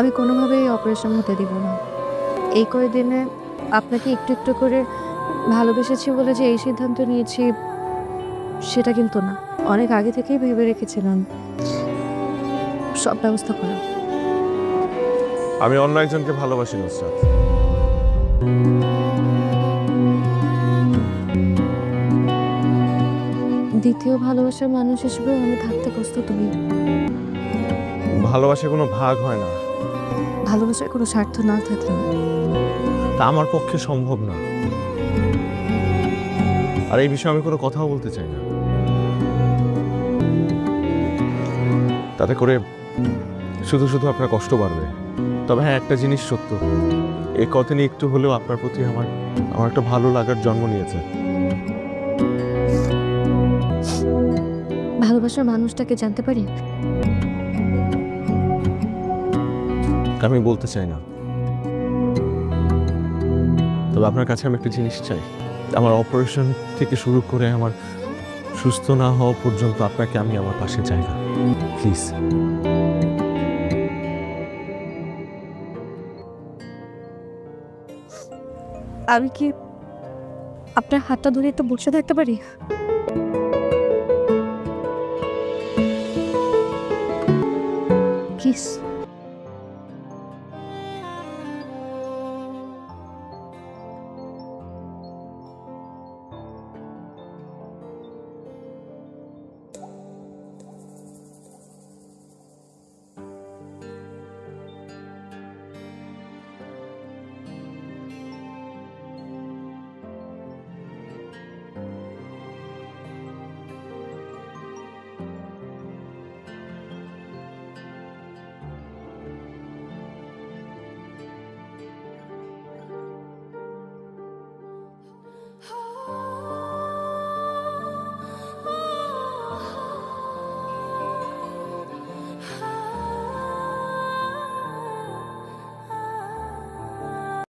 আমি কোনোভাবেই অপারেশন হতে দিব না। এই কয়েকদিনে আপনাকে একটু একটু করে ভালোবেসেছি বলে যে এই সিদ্ধান্ত নিয়েছি সেটা কিন্তু না। অনেক আগে থেকেই ভেবে রেখেছিলাম সব ব্যবস্থা করা। আমি অন্য একজনকে ভালোবাসি নুসরাত। দ্বিতীয় ভালোবাসার মানুষ হিসেবে আমি থাকতে প্রস্তুত তুমি ভালোবাসা কোনো ভাগ হয় না। ভালোবাসার কোনো স্বার্থ না থাকলেও তা আমার পক্ষে সম্ভব না। আর এই বিষয়ে আমি কোনো কথাও বলতে চাই না। তাতে করে শুধু শুধু আপনার কষ্ট বাড়বে। তবে হ্যাঁ একটা জিনিস সত্য। এই কদিনই একটু হলেও আপনার প্রতি আমার আমার একটা ভালো লাগার জন্ম নিয়েছে। ভালোবাসার মানুষটাকে জানতে পারি? আমি বলতে চাই না। তবে আপনার কাছে আমি একটা জিনিস চাই। আমার অপারেশন থেকে শুরু করে আমার সুস্থ না হওয়া পর্যন্ত আপনাকে আমি আমার পাশে চাই না। প্লিজ আমি কি আপনার হাতটা ধরে একটু বসে থাকতে পারি? প্লিজ